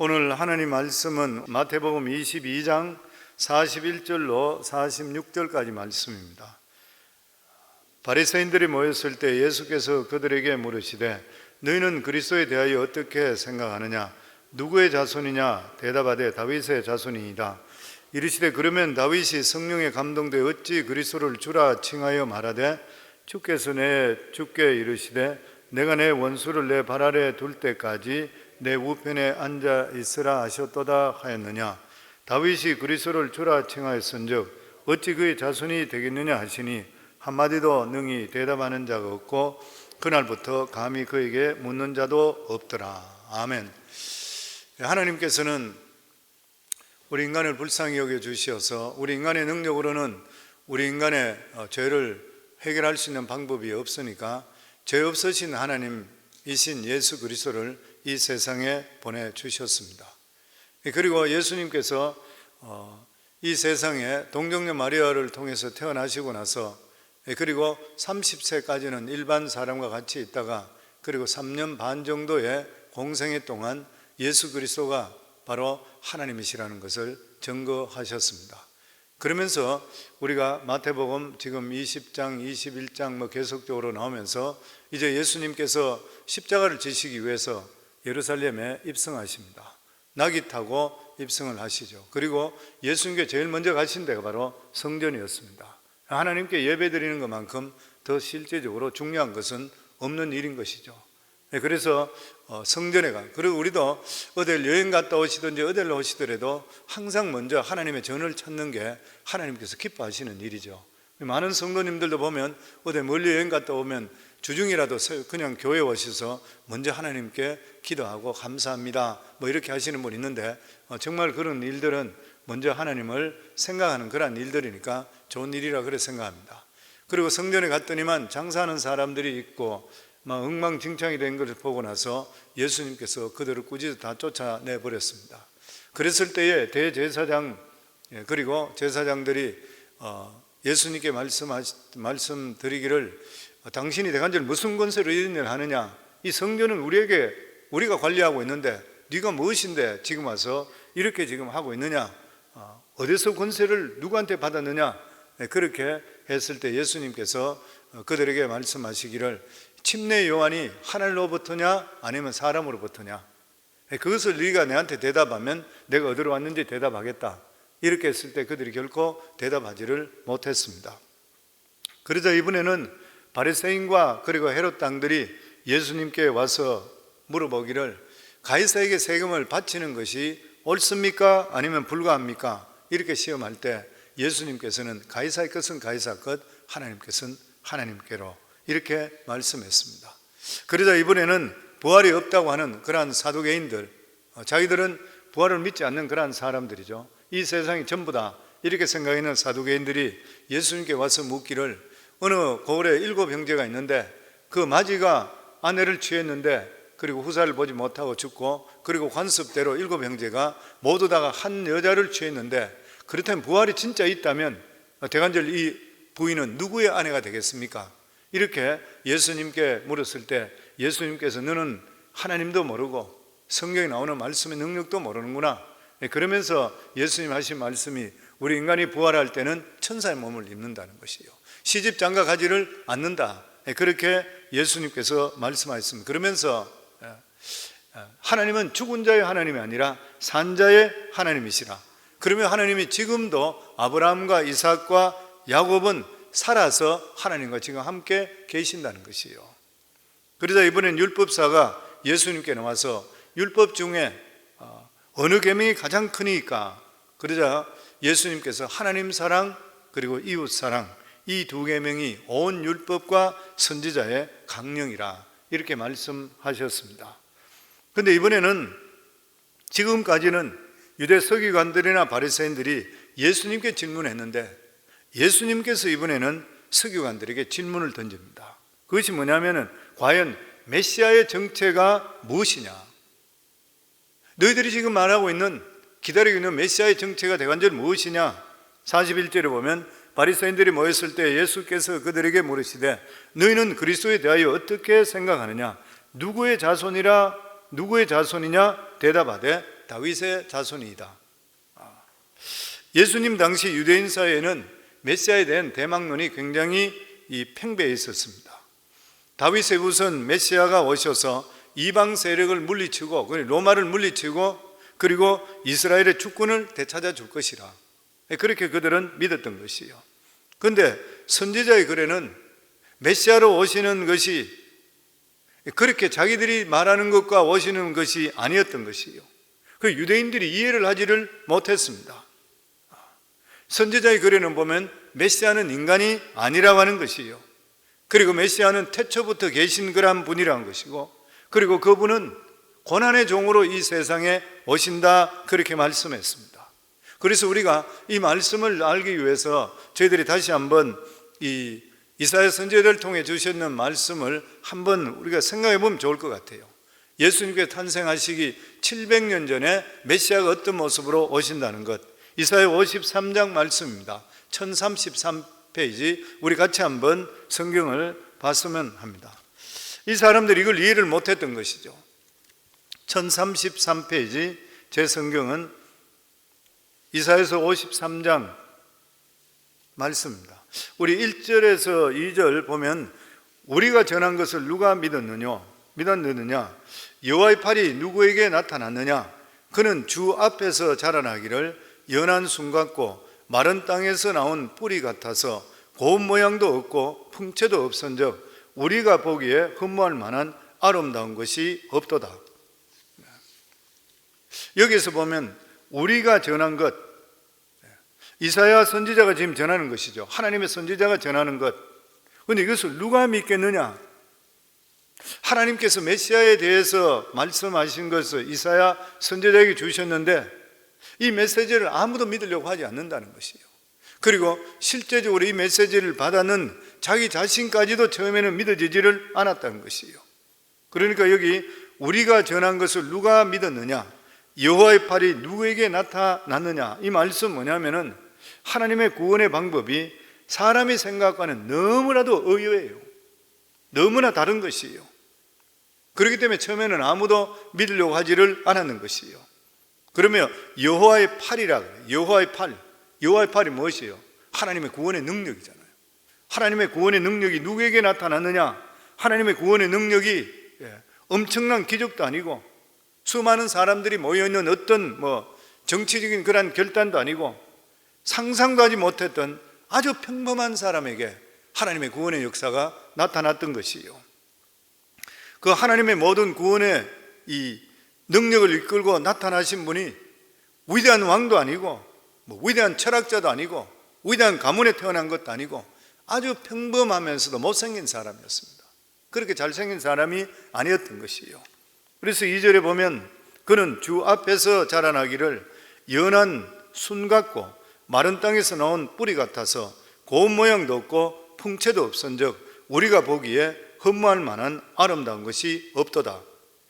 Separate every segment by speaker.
Speaker 1: 오늘 하나님 말씀은 마태복음 22장 41절로 46절까지 말씀입니다. 바리새인들이 모였을 때 예수께서 그들에게 물으시되 너희는 그리스도에 대하여 어떻게 생각하느냐? 누구의 자손이냐? 대답하되 다윗의 자손이니라. 이르시되 그러면 다윗이 성령에 감동되 어찌 그리스도를 주라 칭하여 말하되 주께서 내 주께 이르시되 내가 내 원수를 내 발 아래 둘 때까지 내 우편에 앉아 있으라 하셨도다 하였느냐? 다윗이 그리스도를 주라 칭하였은즉 어찌 그의 자손이 되겠느냐 하시니 한마디도 능히 대답하는 자가 없고 그날부터 감히 그에게 묻는 자도 없더라. 아멘. 하나님께서는 우리 인간을 불쌍히 여겨 주시어서 우리 인간의 능력으로는 우리 인간의 어, 죄를 해결할 수 있는 방법이 없으니까 죄 없으신 하나님이신 예수 그리스도를 이 세상에 보내 주셨습니다. 그리고 예수님께서 어, 이 세상에 동정녀 마리아를 통해서 태어나시고 나서 예, 그리고 30세까지는 일반 사람과 같이 있다가 그리고 3년 반 정도의 공생애 동안 예수 그리스도가 바로 하나님이시라는 것을 증거하셨습니다. 그러면서 우리가 마태복음 지금 20장, 21장 뭐 계속적으로 나오면서 이제 예수님께서 십자가를 지시기 위해서 예루살렘에 입성하십니다. 낙이 타고 입성을 하시죠. 그리고 예수님께 제일 먼저 가신 데가 바로 성전이었습니다. 하나님께 예배 드리는 것만큼 더 실제적으로 중요한 것은 없는 일인 것이죠. 네, 그래서 어, 성전에 가. 그리고 우리도 어딜 여행 갔다 오시든지 어딜 오시더라도 항상 먼저 하나님의 전을 찾는 게 하나님께서 기뻐하시는 일이죠. 많은 성도님들도 보면 어디 멀리 여행 갔다 오면 주중이라도 그냥 교회 오셔서 먼저 하나님께 기도하고 감사합니다. 뭐 이렇게 하시는 분 있는데 어, 정말 그런 일들은 먼저 하나님을 생각하는 그런 일들이니까 좋은 일이라 그래 생각합니다. 그리고 성전에 갔더니만 장사하는 사람들이 있고 막 엉망진창이 된 것을 보고 나서 예수님께서 그들을 꾸짖어 다 쫓아내 버렸습니다. 그랬을 때에 대제사장 예, 그리고 제사장들이 어, 예수님께 말씀드리기를 당신이 대간절 무슨 권세로 이런 일을 하느냐? 이 성전은 우리에게 우리가 관리하고 있는데 네가 무엇인데 지금 와서 이렇게 지금 하고 있느냐? 어, 어디서 권세를 누구한테 받았느냐? 네, 그렇게 했을 때 예수님께서 어, 그들에게 말씀하시기를 침례 요한이 하늘로부터냐 아니면 사람으로부터냐? 네, 그것을 네가 내한테 대답하면 내가 어디로 왔는지 대답하겠다. 이렇게 했을 때 그들이 결코 대답하지를 못했습니다. 그러자 이번에는 바리새인과 그리고 헤롯 당들이 예수님께 와서 물어보기를 가이사에게 세금을 바치는 것이 옳습니까? 아니면 불가합니까? 이렇게 시험할 때 예수님께서는 가이사의 것은 가이사 것, 하나님께서는 하나님께로 이렇게 말씀했습니다. 그러자 이번에는 부활이 없다고 하는 그러한 사두개인들, 어, 자기들은 부활을 믿지 않는 그러한 사람들이죠. 이 세상이 전부 다 이렇게 생각하는 사두개인들이 예수님께 와서 묻기를 어느 고을에 일곱 형제가 있는데 그 마지가 아내를 취했는데 그리고 후사를 보지 못하고 죽고 그리고 관습대로 일곱 형제가 모두 다가 한 여자를 취했는데 그렇다면 부활이 진짜 있다면 대관절 이 부인은 누구의 아내가 되겠습니까? 이렇게 예수님께 물었을 때 예수님께서 너는 하나님도 모르고 성경에 나오는 말씀의 능력도 모르는구나. 그러면서 예수님 하신 말씀이 우리 인간이 부활할 때는 천사의 몸을 입는다는 것이에요. 시집 장가 가지를 않는다. 예, 그렇게 예수님께서 말씀하셨습니다. 그러면서 예, 예, 하나님은 죽은 자의 하나님이 아니라 산 자의 하나님이시라. 그러면 하나님이 지금도 아브라함과 이삭과 야곱은 살아서 하나님과 지금 함께 계신다는 것이에요. 그러자 이번엔 율법사가 예수님께 나와서 율법 중에 어, 어느 계명이 가장 크니까 그러자 예수님께서 하나님 사랑 그리고 이웃 사랑 이 두 계명이 온 율법과 선지자의 강령이라 이렇게 말씀하셨습니다. 근데 이번에는 지금까지는 유대 서기관들이나 바리새인들이 예수님께 질문했는데 예수님께서 이번에는 서기관들에게 질문을 던집니다. 그것이 뭐냐면은 과연 메시아의 정체가 무엇이냐? 너희들이 지금 말하고 있는 기다리고 있는 메시아의 정체가 대관절 무엇이냐? 41절에 보면 바리새인들이 모였을 때 예수께서 그들에게 물으시되 너희는 그리스도에 대하여 어떻게 생각하느냐? 누구의 자손이라 누구의 자손이냐? 대답하되 다윗의 자손이다. 아, 예수님 당시 유대인 사회에는 메시아에 대한 대망론이 굉장히 이 팽배해 있었습니다. 다윗의 우선 메시아가 오셔서 이방 세력을 물리치고 로마를 물리치고 그리고 이스라엘의 주권을 되찾아 줄 것이라. 그렇게 그들은 믿었던 것이요. 그런데 선지자의 글에는 메시아로 오시는 것이 그렇게 자기들이 말하는 것과 오시는 것이 아니었던 것이요. 그 유대인들이 이해를 하지를 못했습니다. 선지자의 글에는 보면 메시아는 인간이 아니라고 하는 것이요. 그리고 메시아는 태초부터 계신 그런 분이라는 것이고, 그리고 그분은 고난의 종으로 이 세상에 오신다 그렇게 말씀했습니다. 그래서 우리가 이 말씀을 알기 위해서 저희들이 다시 한번 이 이사야 선지자를 통해 주셨는 말씀을 한번 우리가 생각해 보면 좋을 것 같아요. 예수님께 탄생하시기 700년 전에 메시아가 어떤 모습으로 오신다는 것. 이사야 53장 말씀입니다. 1033페이지 우리 같이 한번 성경을 봤으면 합니다. 이 사람들이 이걸 이해를 못했던 것이죠. 1033페이지 제 성경은 이사에서 53장 말씀입니다. 우리 1절에서 2절 보면 우리가 전한 것을 누가 믿었느냐? 믿었느냐? 여호와의 팔이 누구에게 나타났느냐? 그는 주 앞에서 자라나기를 연한 순 같고 마른 땅에서 나온 뿌리 같아서 고운 모양도 없고 풍채도 없은즉 우리가 보기에 흠모할 만한 아름다운 것이 없도다. 여기서 보면 우리가 전한 것 이사야 선지자가 지금 전하는 것이죠. 하나님의 선지자가 전하는 것. 근데 이것을 누가 믿겠느냐? 하나님께서 메시아에 대해서 말씀하신 것을 이사야 선지자에게 주셨는데 이 메시지를 아무도 믿으려고 하지 않는다는 것이에요. 그리고 실제적으로 이 메시지를 받아는 자기 자신까지도 처음에는 믿어지지를 않았다는 것이에요. 그러니까 여기 우리가 전한 것을 누가 믿었느냐? 여호와의 팔이 누구에게 나타났느냐? 이 말씀 뭐냐면은 하나님의 구원의 방법이 사람이 생각과는 너무나도 의외예요. 너무나 다른 것이에요. 그렇기 때문에 처음에는 아무도 믿으려고 하지를 않았는 것이에요. 그러면 여호와의 팔이라 그래요. 여호와의 팔. 여호와의 팔이 무엇이에요? 하나님의 구원의 능력이잖아요. 하나님의 구원의 능력이 누구에게 나타났느냐? 하나님의 구원의 능력이 예, 엄청난 기적도 아니고 수많은 사람들이 모여 있는 어떤 뭐 정치적인 그런 결단도 아니고 상상도 하지 못했던 아주 평범한 사람에게 하나님의 구원의 역사가 나타났던 것이요. 그 하나님의 모든 구원의 이 능력을 이끌고 나타나신 분이 위대한 왕도 아니고 뭐 위대한 철학자도 아니고 위대한 가문에 태어난 것도 아니고 아주 평범하면서도 못생긴 사람이었습니다. 그렇게 잘생긴 사람이 아니었던 것이요. 그래서 2절에 보면 그는 주 앞에서 자라나기를 연한 순 같고 마른 땅에서 나온 뿌리 같아서 고운 모양도 없고 풍채도 없은즉 우리가 보기에 흠모할 만한 아름다운 것이 없도다.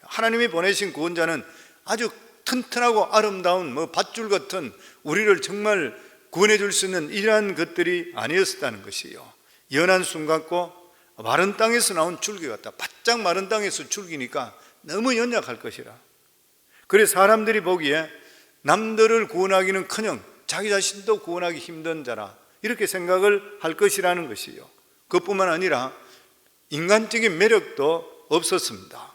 Speaker 1: 하나님이 보내신 구원자는 아주 튼튼하고 아름다운 뭐 밧줄 같은 우리를 정말 구원해 줄 수 있는 이러한 것들이 아니었다는 것이요. 연한 순 같고 마른 땅에서 나온 줄기 같다. 바짝 마른 땅에서 줄기니까 너무 연약할 것이라. 그래 사람들이 보기에 남들을 구원하기는 커녕 자기 자신도 구원하기 힘든 자라 이렇게 생각을 할 것이라는 것이요. 그뿐만 아니라 인간적인 매력도 없었습니다.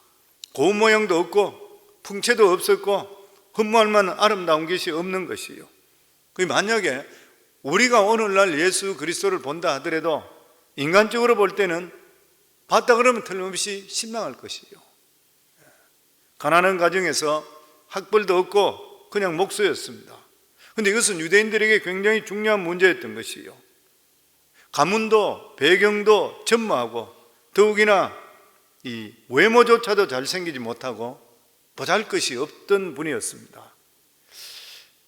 Speaker 1: 고운 모양도 없고 풍채도 없었고 흠모할 만한 아름다운 것이 없는 것이요. 그 만약에 우리가 오늘날 예수 그리스도를 본다 하더라도 인간적으로 볼 때는 봤다 그러면 틀림없이 실망할 것이요. 가난한 가정에서 학벌도 없고 그냥 목수였습니다. 근데 이것은 유대인들에게 굉장히 중요한 문제였던 것이요. 가문도 배경도 전무하고 더욱이나 이 외모조차도 잘생기지 못하고 보잘 것이 없던 분이었습니다.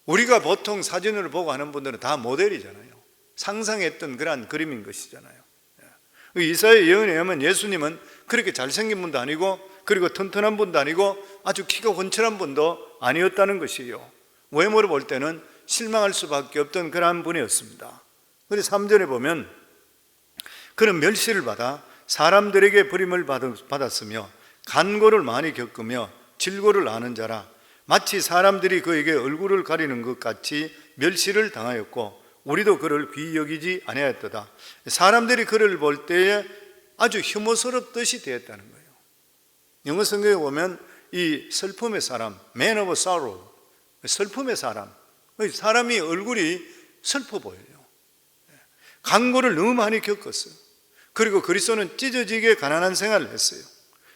Speaker 1: 우리가 보통 사진을 보고 하는 분들은 다 모델이잖아요. 상상했던 그러한 그림인 것이잖아요. 이사의 예언에 의하면 예수님은 그렇게 잘생긴 분도 아니고 그리고 튼튼한 분도 아니고 아주 키가 건철한 분도 아니었다는 것이에요. 외모를 볼 때는 실망할 수밖에 없던 그러한 분이었습니다. 그런데 3절에 보면 그는 멸시를 받아 사람들에게 버림을 받았으며 간고를 많이 겪으며 질고를 아는 자라 마치 사람들이 그에게 얼굴을 가리는 것 같이 멸시를 당하였고 우리도 그를 귀히 여기지 아니하였도다. 사람들이 그를 볼 때에 아주 혐오스럽듯이 되었다는 거예요. 영어 성경에 보면 이 슬픔의 사람, man of sorrow, 슬픔의 사람, 사람이 얼굴이 슬퍼 보여요. 강고를 너무 많이 겪었어요. 그리고 그리스도는 찢어지게 가난한 생활을 했어요.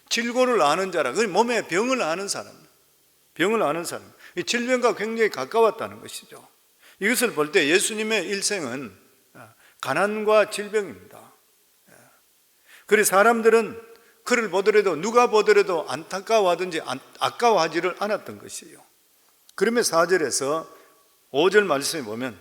Speaker 1: 질고를 아는 자라, 그 몸에 병을 아는 사람, 병을 아는 사람, 이 질병과 굉장히 가까웠다는 것이죠. 이것을 볼 때 예수님의 일생은 가난과 질병입니다. 그래서 사람들은 그를 보더라도 누가 보더라도 안타까워하든지 안- 아까워하지를 않았던 것이에요. 그러면 4절에서 5절 말씀에 보면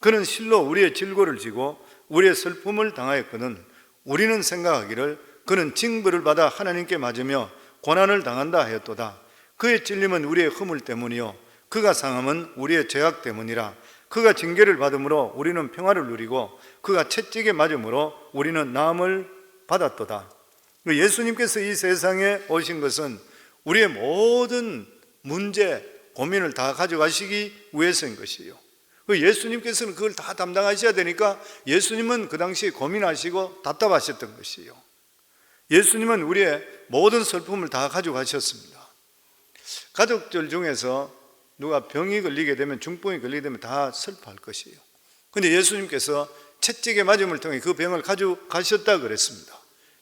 Speaker 1: 그는 실로 우리의 질고를 지고 우리의 슬픔을 당하였거든 우리는 생각하기를 그는 징벌을 받아 하나님께 맞으며 고난을 당한다 하였도다. 그의 찔림은 우리의 허물 때문이요 그가 상함은 우리의 죄악 때문이라 그가 징계를 받음으로 우리는 평화를 누리고 그가 채찍에 맞음으로 우리는 나음을 받았도다. 예수님께서 이 세상에 오신 것은 우리의 모든 문제, 고민을 다 가져가시기 위해서인 것이요. 그 예수님께서는 그걸 다 담당하셔야 되니까 예수님은 그 당시에 고민하시고 답답하셨던 것이요. 예수님은 우리의 모든 슬픔을 다 가져가셨습니다. 가족들 중에서 누가 병이 걸리게 되면 중풍이 걸리게 되면 다 슬퍼할 것이에요. 근데 예수님께서 채찍의 맞음을 통해 그 병을 가져가셨다 그랬습니다.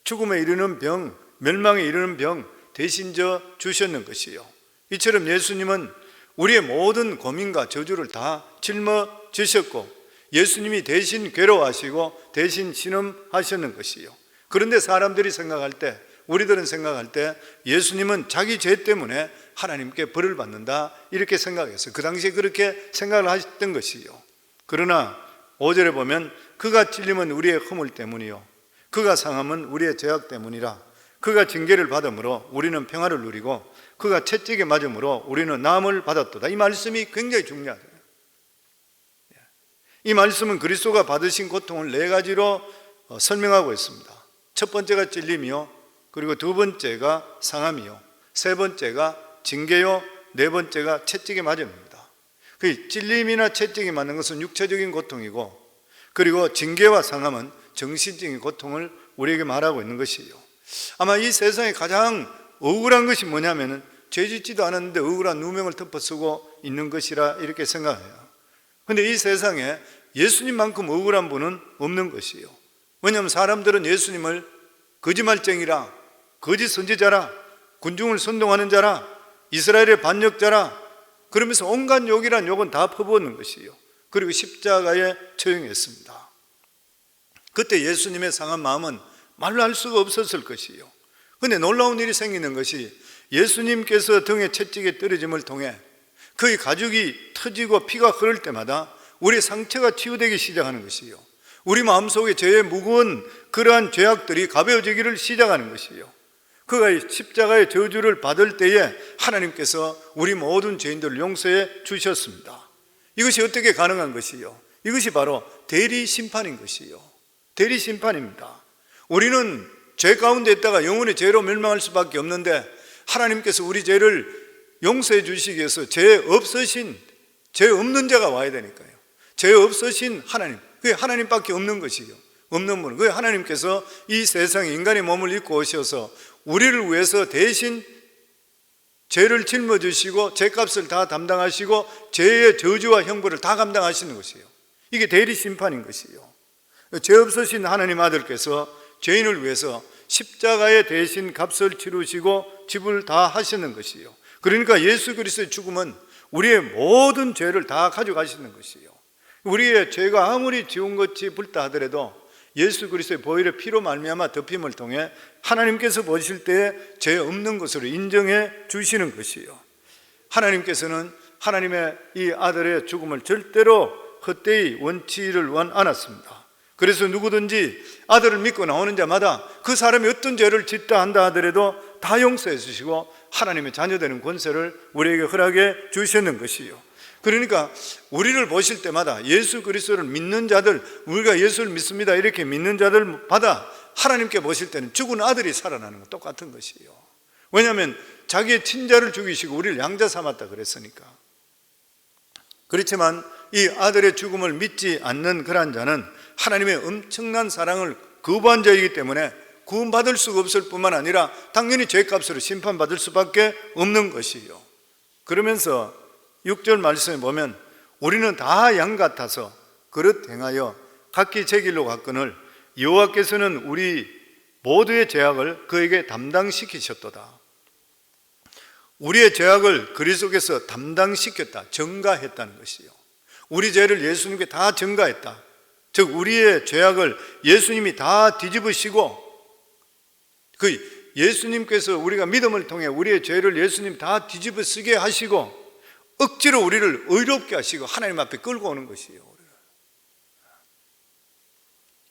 Speaker 1: 죽음에 이르는 병, 멸망에 이르는 병 대신 져 주셨는 것이요. 이처럼 예수님은 우리의 모든 고민과 저주를 다 짊어 지셨고 예수님이 대신 괴로워하시고 대신 신음하셨는 것이요. 그런데 사람들이 생각할 때 우리들은 생각할 때 예수님은 자기 죄 때문에 하나님께 벌을 받는다 이렇게 생각했어요. 그 당시에 그렇게 생각을 하셨던 것이요. 그러나 5절에 보면 그가 찔림은 우리의 허물 때문이요 그가 상함은 우리의 죄악 때문이라 그가 징계를 받음으로 우리는 평화를 누리고 그가 채찍에 맞음으로 우리는 남을 받았도다. 이 말씀이 굉장히 중요하죠. 이 말씀은 그리스도가 받으신 고통을 네 가지로 어, 설명하고 있습니다. 첫 번째가 찔림이요. 그리고 두 번째가 상함이요. 세 번째가 징계요. 네 번째가 채찍에 맞음입니다. 그 찔림이나 채찍에 맞는 것은 육체적인 고통이고 그리고 징계와 상함은 정신적인 고통을 우리에게 말하고 있는 것이에요. 아마 이 세상에 가장 억울한 것이 뭐냐면은 죄 짓지도 않았는데 억울한 누명을 덮어 쓰고 있는 것이라 이렇게 생각해요. 근데 이 세상에 예수님만큼 억울한 분은 없는 것이에요. 왜냐하면 사람들은 예수님을 거짓말쟁이라, 거짓 선지자라, 군중을 선동하는 자라, 이스라엘의 반역자라, 그러면서 온갖 욕이란 욕은 다 퍼부었는 것이에요. 그리고 십자가에 처형했습니다. 그때 예수님의 상한 마음은 말로 할 수가 없었을 것이에요. 근데 놀라운 일이 생기는 것이 예수님께서 등에 채찍에 떨어짐을 통해 그의 가죽이 터지고 피가 흐를 때마다 우리 상처가 치유되기 시작하는 것이요. 우리 마음속에 죄의 무거운 그러한 죄악들이 가벼워지기를 시작하는 것이요. 그가 십자가의 저주를 받을 때에 하나님께서 우리 모든 죄인들을 용서해 주셨습니다. 이것이 어떻게 가능한 것이요? 이것이 바로 대리 심판인 것이요. 대리 심판입니다. 우리는 죄 가운데 있다가 영원히 죄로 멸망할 수밖에 없는데 하나님께서 우리 죄를 용서해 주시기 위해서 죄 없으신 죄 없는 자가 와야 되니까요. 죄 없으신 하나님, 그게 하나님밖에 없는 것이요. 없는 분, 그 하나님께서 이 세상에 인간의 몸을 입고 오셔서 우리를 위해서 대신 죄를 짊어지시고 죄값을 다 담당하시고 죄의 저주와 형벌을 다 감당하시는 것이에요. 이게 대리 심판인 것이에요. 죄 없으신 하나님 아들께서 죄인을 위해서 십자가에 대신 값을 치르시고 집을 다 하시는 것이에요. 그러니까 예수 그리스도의 죽음은 우리의 모든 죄를 다 가져가시는 것이에요. 우리의 죄가 아무리 지운 것이 불다 하더라도 예수 그리스도의 보혈의 피로 말미암아 덮임을 통해 하나님께서 보실 때에 죄 없는 것으로 인정해 주시는 것이요. 하나님께서는 하나님의 이 아들의 죽음을 절대로 헛되이 원치를 원 않았습니다. 그래서 누구든지 아들을 믿고 나오는 자마다 그 사람이 어떤 죄를 짓다 한다 하더라도 다 용서해 주시고 하나님의 자녀되는 권세를 우리에게 허락해 주시는 것이요. 그러니까 우리를 보실 때마다 예수 그리스도를 믿는 자들, 우리가 예수를 믿습니다. 이렇게 믿는 자들 마다 하나님께 보실 때는 죽은 아들이 살아나는 것 똑같은 것이에요. 왜냐하면 자기의 친자를 죽이시고 우리를 양자 삼았다 그랬으니까. 그렇지만 이 아들의 죽음을 믿지 않는 그러한 자는 하나님의 엄청난 사랑을 거부한 자이기 때문에 구원받을 수가 없을 뿐만 아니라 당연히 죄값으로 심판받을 수밖에 없는 것이요. 그러면서 6절 말씀에 보면 우리는 다 양 같아서 그릇 행하여 각기 제 길로 갔거늘 여호와께서는 우리 모두의 죄악을 그에게 담당시키셨도다. 우리의 죄악을 그리스도께서 담당시켰다. 전가했다는 것이요. 우리 죄를 예수님께 다 전가했다. 즉 우리의 죄악을 예수님이 다 뒤집으시고 그 예수님께서 우리가 믿음을 통해 우리의 죄를 예수님 다 뒤집어 쓰게 하시고 억지로 우리를 의롭게 하시고 하나님 앞에 끌고 오는 것이에요.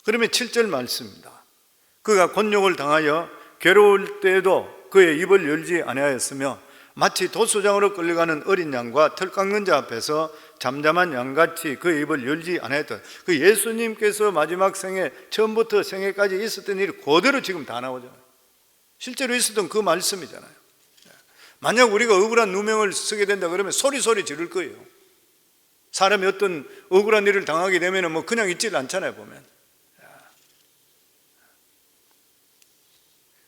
Speaker 1: 그러면 7절 말씀입니다. 그가 곤욕을 당하여 괴로울 때에도 그의 입을 열지 아니하였으며 마치 도수장으로 끌려가는 어린 양과 털 깎는 자 앞에서 잠잠한 양같이 그의 입을 열지 아니하였던 그 예수님께서 마지막 생에 처음부터 생애까지 있었던 일이 그대로 지금 다 나오잖아요. 실제로 있었던 그 말씀이잖아요. 만약 우리가 억울한 누명을 쓰게 된다 그러면 소리 소리 지를 거예요. 사람이 어떤 억울한 일을 당하게 되면 뭐 그냥 있질 않잖아요, 보면.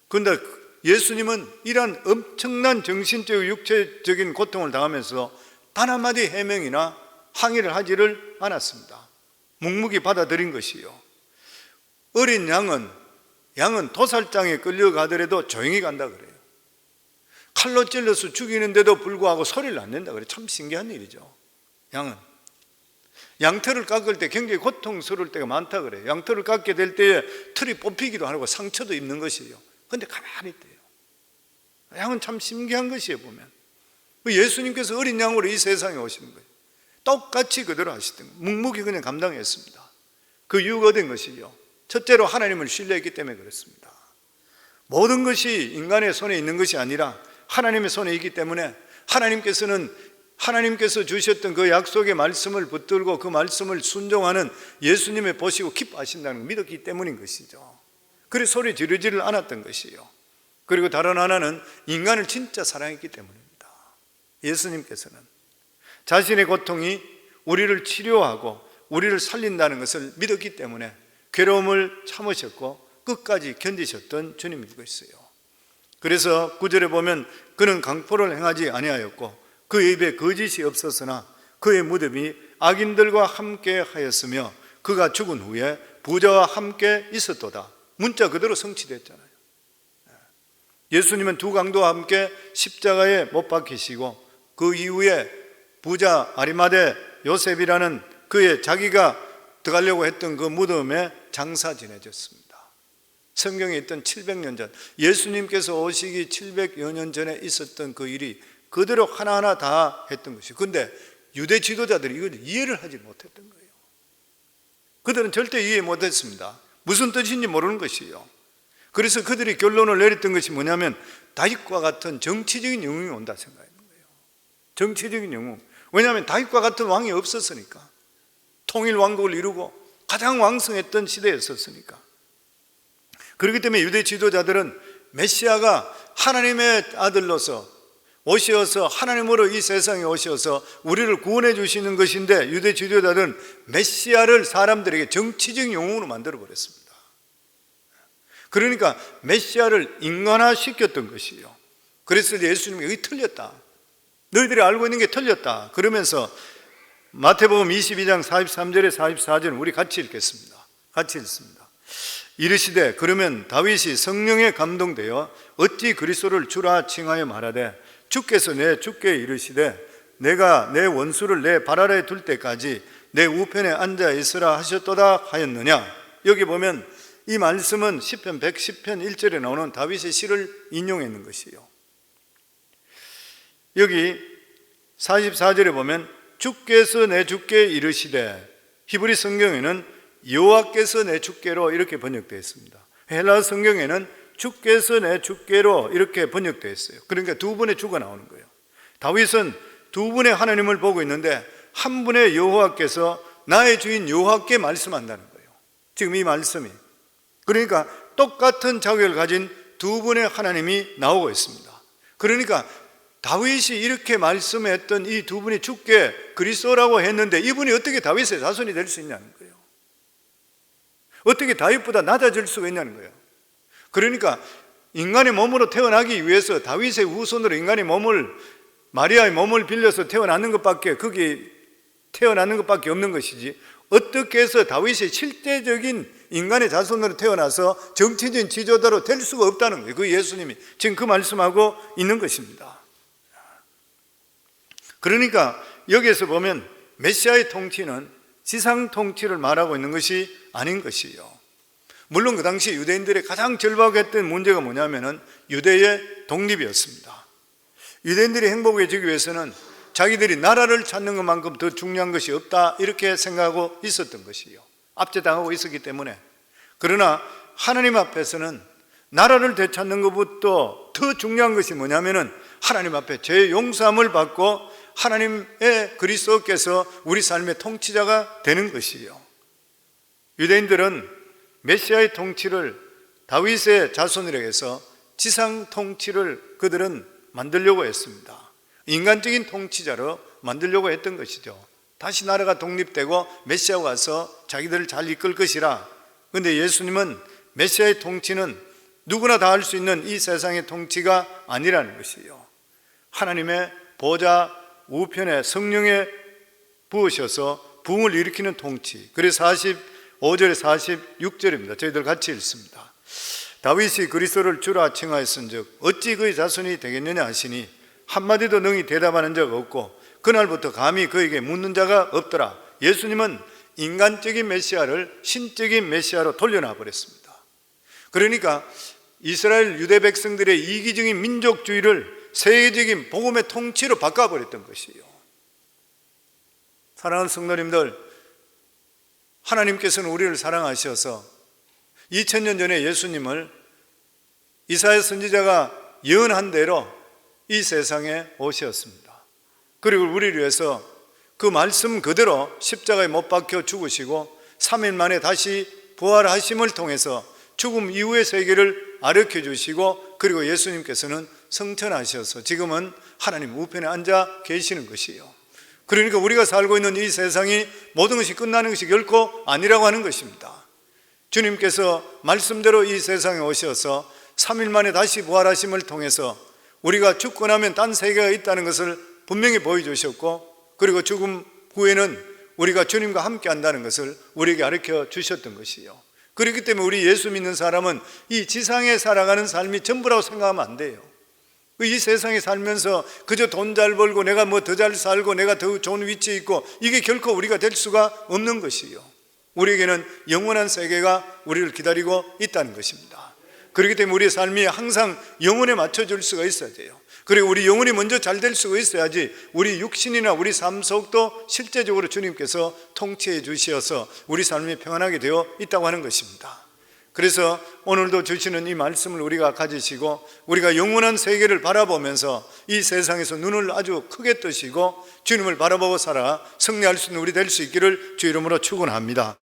Speaker 1: 근데 예수님은 이러한 엄청난 정신적, 육체적인 고통을 당하면서 단 한마디 해명이나 항의를 하지를 않았습니다. 묵묵히 받아들인 것이요. 어린 양은, 양은 도살장에 끌려가더라도 조용히 간다 그래요. 칼로 찔러서 죽이는데도 불구하고 소리를 안 낸다 그래요. 참 신기한 일이죠. 양은. 양털을 깎을 때 굉장히 고통스러울 때가 많다 그래요. 양털을 깎게 될 때에 털이 뽑히기도 하고 상처도 입는 것이에요. 근데 가만히 있대요. 양은 참 신기한 것이에요, 보면. 그 예수님께서 어린 양으로 이 세상에 오신 거예요. 똑같이 그대로 하시던 거예요. 묵묵히 그냥 감당했습니다. 그 이유가 된 것이요. 첫째로 하나님을 신뢰했기 때문에 그렇습니다. 모든 것이 인간의 손에 있는 것이 아니라 하나님의 손에 있기 때문에 하나님께서는 하나님께서 주셨던 그 약속의 말씀을 붙들고 그 말씀을 순종하는 예수님의 보시고 기뻐하신다는 걸 믿었기 때문인 것이죠. 그래서 소리 지르지를 않았던 것이요. 그리고 다른 하나는 인간을 진짜 사랑했기 때문입니다. 예수님께서는 자신의 고통이 우리를 치료하고 우리를 살린다는 것을 믿었기 때문에 괴로움을 참으셨고 끝까지 견디셨던 주님이고 있어요. 그래서 구절에 보면 그는 강포를 행하지 아니하였고 그 입에 거짓이 없었으나 그의 무덤이 악인들과 함께 하였으며 그가 죽은 후에 부자와 함께 있었도다. 문자 그대로 성취됐잖아요. 예수님은 두 강도와 함께 십자가에 못 박히시고 그 이후에 부자 아리마대 요셉이라는 그의 자기가 들어가려고 했던 그 무덤에 장사 지내졌습니다. 성경에 있던 700년 전 예수님께서 오시기 700여 년 전에 있었던 그 일이 그대로 하나하나 다 했던 것이. 근데 유대 지도자들이 이걸 이해를 하지 못했던 거예요. 그들은 절대 이해 못했습니다. 무슨 뜻인지 모르는 것이에요. 그래서 그들이 결론을 내렸던 것이 뭐냐면 다윗과 같은 정치적인 영웅이 온다 생각했는 거예요. 정치적인 영웅. 왜냐하면 다윗과 같은 왕이 없었으니까. 통일 왕국을 이루고 가장 왕성했던 시대였었으니까. 그렇기 때문에 유대 지도자들은 메시아가 하나님의 아들로서 오셔서 하나님으로 이 세상에 오셔서 우리를 구원해 주시는 것인데 유대 지도자들은 메시아를 사람들에게 정치적 영웅으로 만들어 버렸습니다. 그러니까 메시아를 인간화 시켰던 것이에요. 그래서 예수님이 여기 틀렸다. 너희들이 알고 있는 게 틀렸다. 그러면서 마태복음 22장 43절에 44절 우리 같이 읽겠습니다. 같이 읽습니다. 이르시되 그러면 다윗이 성령에 감동되어 어찌 그리스도를 주라 칭하여 말하되 주께서 내 주께 이르시되 내가 내 원수를 내 발 아래 둘 때까지 내 우편에 앉아 있으라 하셨도다 하였느냐 여기 보면 이 말씀은 시편 110편 1절에 나오는 다윗의 시를 인용했는 것이에요 여기 44절에 보면 주께서 내 주께 이르시되 히브리 성경에는 여호와께서 내 주께로 이렇게 번역되어 있습니다. 헬라 성경에는 주께서 내 주께로 이렇게 번역되어 있어요. 그러니까 두 분의 주가 나오는 거예요. 다윗은 두 분의 하나님을 보고 있는데 한 분의 여호와께서 나의 주인 여호와께 말씀한다는 거예요. 지금 이 말씀이 그러니까 똑같은 자격을 가진 두 분의 하나님이 나오고 있습니다. 그러니까 다윗이 이렇게 말씀했던 이 두 분이 죽게 그리스도라고 했는데 이분이 어떻게 다윗의 자손이 될 수 있냐는 거예요. 어떻게 다윗보다 낮아질 수가 있냐는 거예요. 그러니까 인간의 몸으로 태어나기 위해서 다윗의 후손으로 인간의 몸을 마리아의 몸을 빌려서 태어나는 것밖에 거기 태어나는 것밖에 없는 것이지 어떻게 해서 다윗의 실제적인 인간의 자손으로 태어나서 정치적인 지도자로 될 수가 없다는 거예요. 그 예수님이 지금 그 말씀하고 있는 것입니다. 그러니까 여기에서 보면 메시아의 통치는 지상 통치를 말하고 있는 것이 아닌 것이요. 물론 그 당시 유대인들의 가장 절박했던 문제가 뭐냐면은 유대의 독립이었습니다. 유대인들이 행복해지기 위해서는 자기들이 나라를 찾는 것만큼 더 중요한 것이 없다 이렇게 생각하고 있었던 것이요. 압제당하고 있었기 때문에 그러나 하나님 앞에서는 나라를 되찾는 것부터 더 중요한 것이 뭐냐면은 하나님 앞에 죄 용서함을 받고 하나님의 그리스도께서 우리 삶의 통치자가 되는 것이요. 유대인들은 메시아의 통치를 다윗의 자손들에게서 지상 통치를 그들은 만들려고 했습니다. 인간적인 통치자로 만들려고 했던 것이죠. 다시 나라가 독립되고 메시아가 와서 자기들을 잘 이끌 것이라. 근데 예수님은 메시아의 통치는 누구나 다 할 수 있는 이 세상의 통치가 아니라는 것이요. 하나님의 보좌 우편에 성령에 부으셔서 부흥을 일으키는 통치. 그래서 45절에 46절입니다. 저희들 같이 읽습니다. 다윗이 그리스도를 주라 칭하였은즉 어찌 그의 자손이 되겠느냐 하시니 한마디도 능히 대답하는 적 없고 그날부터 감히 그에게 묻는 자가 없더라. 예수님은 인간적인 메시아를 신적인 메시아로 돌려놔 버렸습니다. 그러니까 이스라엘 유대 백성들의 이기적인 민족주의를 세계적인 복음의 통치로 바꿔 버렸던 것이요. 사랑하는 성도님들, 하나님께서는 우리를 사랑하셔서 2000년 전에 예수님을 이사야 선지자가 예언한 대로 이 세상에 오셨습니다. 그리고 우리를 위해서 그 말씀 그대로 십자가에 못 박혀 죽으시고 3일 만에 다시 부활하심을 통해서 죽음 이후의 세계를 아르켜 주시고 그리고 예수님께서는 성천하셔서 지금은 하나님 우편에 앉아 계시는 것이요. 그러니까 우리가 살고 있는 이 세상이 모든 것이 끝나는 것이 결코 아니라고 하는 것입니다. 주님께서 말씀대로 이 세상에 오셔서 3일 만에 다시 부활하심을 통해서 우리가 죽고 나면 딴 세계가 있다는 것을 분명히 보여주셨고 그리고 죽음 후에는 우리가 주님과 함께 한다는 것을 우리에게 가르쳐 주셨던 것이요. 그렇기 때문에 우리 예수 믿는 사람은 이 지상에 살아가는 삶이 전부라고 생각하면 안 돼요. 이 세상에 살면서 그저 돈 잘 벌고 내가 뭐 더 잘 살고 내가 더 좋은 위치에 있고 이게 결코 우리가 될 수가 없는 것이요. 우리에게는 영원한 세계가 우리를 기다리고 있다는 것입니다. 그렇기 때문에 우리의 삶이 항상 영혼에 맞춰줄 수가 있어야 돼요. 그리고 우리 영혼이 먼저 잘 될 수가 있어야지 우리 육신이나 우리 삶 속도 실제적으로 주님께서 통치해 주시어서 우리 삶이 평안하게 되어 있다고 하는 것입니다. 그래서 오늘도 주시는 이 말씀을 우리가 가지시고 우리가 영원한 세계를 바라보면서 이 세상에서 눈을 아주 크게 뜨시고 주님을 바라보고 살아 승리할 수 있는 우리 될 수 있기를 주 이름으로 축원합니다.